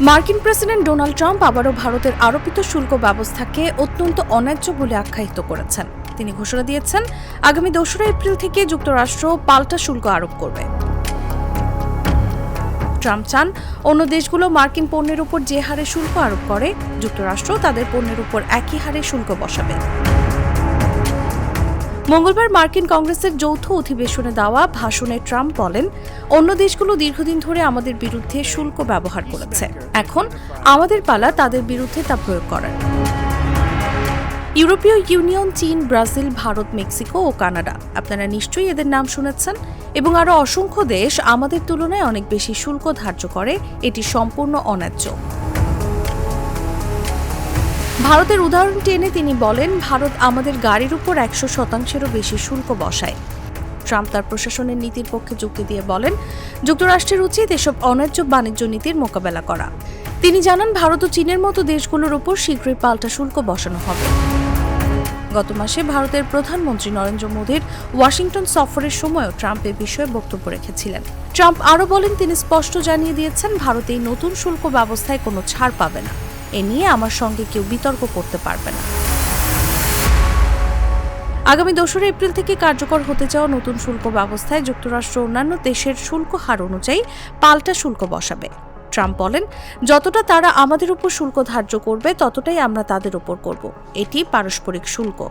মার্কিন president Donald Trump আবারও ভারতের আরোপিত শুল্ক ব্যবস্থাকে অত্যন্ত অন্যায্য বলে আখ্যায়িত করেছেন। তিনি ঘোষণা দিয়েছেন, আগামী দোসরা এপ্রিল থেকে যুক্তরাষ্ট্র পাল্টা শুল্ক আরোপ করবে। ট্রাম্প চান অন্য দেশগুলো মার্কিন পণ্যের উপর যে হারে শুল্ক আরোপ করে, যুক্তরাষ্ট্র তাদের পণ্যের উপর একই হারে শুল্ক বসাবে। মঙ্গলবার মার্কিন কংগ্রেসের যৌথ অধিবেশনে দেওয়া ভাষণে ট্রাম্প বলেন, অন্য দেশগুলো দীর্ঘদিন ধরে আমাদের বিরুদ্ধে শুল্ক ব্যবহার করেছে। এখন আমাদের পালা তাদের বিরুদ্ধে তা প্রয়োগ করার। ইউরোপীয় ইউনিয়ন, চীন, ব্রাজিল, ভারত, মেক্সিকো ও কানাডা। আপনারা নিশ্চয়ই এদের নাম শুনেছেন এবং আরও অসংখ্য দেশ আমাদের তুলনায় অনেক বেশি শুল্ক ধার্য করে। এটি সম্পূর্ণ অন্যায্য। ভারতের উদাহরণ টেনে তিনি বলেন, ভারত আমাদের গাড়ির উপর একশো শতাংশেরও বেশি শুল্ক বসায়। ট্রাম্প তার প্রশাসনের নীতির পক্ষে যুক্তি দিয়ে বলেন, যুক্তরাষ্ট্রের উচিত এসব অন্যায্য বাণিজ্য নীতির মোকাবেলা করা। তিনি জানান, ভারত ও চীনের মতো দেশগুলোর উপর শীঘ্রই পাল্টা শুল্ক বসানো হবে। গত মাসে ভারতের প্রধানমন্ত্রী নরেন্দ্র মোদীর ওয়াশিংটন সফরের সময়ও ট্রাম্প এ বিষয়ে বক্তব্য রেখেছিলেন। ট্রাম্প আরও বলেন, তিনি স্পষ্ট জানিয়ে দিয়েছেন, ভারত এই নতুন শুল্ক ব্যবস্থায় কোনো ছাড় পাবে না। এ নিয়ে আমার সঙ্গে কেউ বিতর্ক করতে পারবে না। আগামী দোসরা এপ্রিল থেকে কার্যকর হতে যাওয়া নতুন শুল্ক ব্যবস্থায় যুক্তরাষ্ট্র অন্যান্য দেশের শুল্ক হার অনুযায়ী পাল্টা শুল্ক বসাবে। ট্রাম্প বলেন, যতটা তারা আমাদের উপর শুল্ক ধার্য করবে, ততটাই আমরা তাদের উপর করব। এটি পারস্পরিক শুল্ক।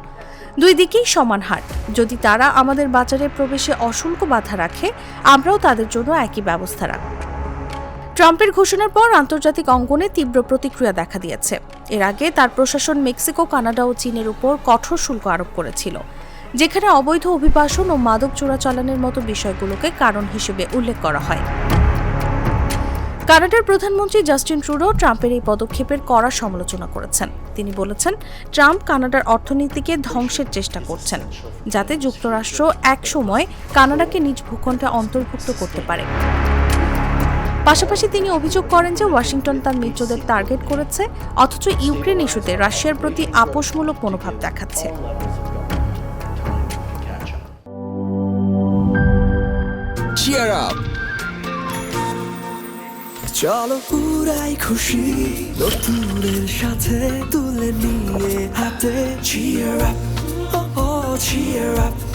দুই দিকেই সমান হার। যদি তারা আমাদের বাজারে প্রবেশে অশুল্ক বাধা রাখে, আমরাও তাদের জন্য একই ব্যবস্থা রাখব। ট্রাম্পের ঘোষণার পর আন্তর্জাতিক অঙ্গনে তীব্র প্রতিক্রিয়া দেখা দিয়েছে। এর আগে তার প্রশাসন মেক্সিকো, কানাডা ও চীনের উপর কঠোর শুল্ক আরোপ করেছিল, যেখানে অবৈধ অভিবাসন ও মাদক চোরাচালানের মতো বিষয়গুলোকে কারণ হিসেবে উল্লেখ করা হয়। কানাডার প্রধানমন্ত্রী জাস্টিন ট্রুডো ট্রাম্পের এই পদক্ষেপের কড়া সমালোচনা করেছেন। তিনি বলেছেন, ট্রাম্প কানাডার অর্থনীতিকে ধ্বংসের চেষ্টা করছেন, যাতে যুক্তরাষ্ট্র এক সময় কানাডাকে নিজ ভূখণ্ডে অন্তর্ভুক্ত করতে পারে। পাশাপাশি তিনি অভিযোগ করেন যে ওয়াশিংটন তার মিত্রদের টার্গেট করেছে অথচ ইউক্রেন ইস্যুতে রাশিয়ার প্রতি আপোষমূলক মনোভাব দেখাচ্ছে। Cheer up! চলো। পুরাই খুশি নতুনের সাথে তুলে নিয়ে হাতে cheer up! Oh oh cheer up!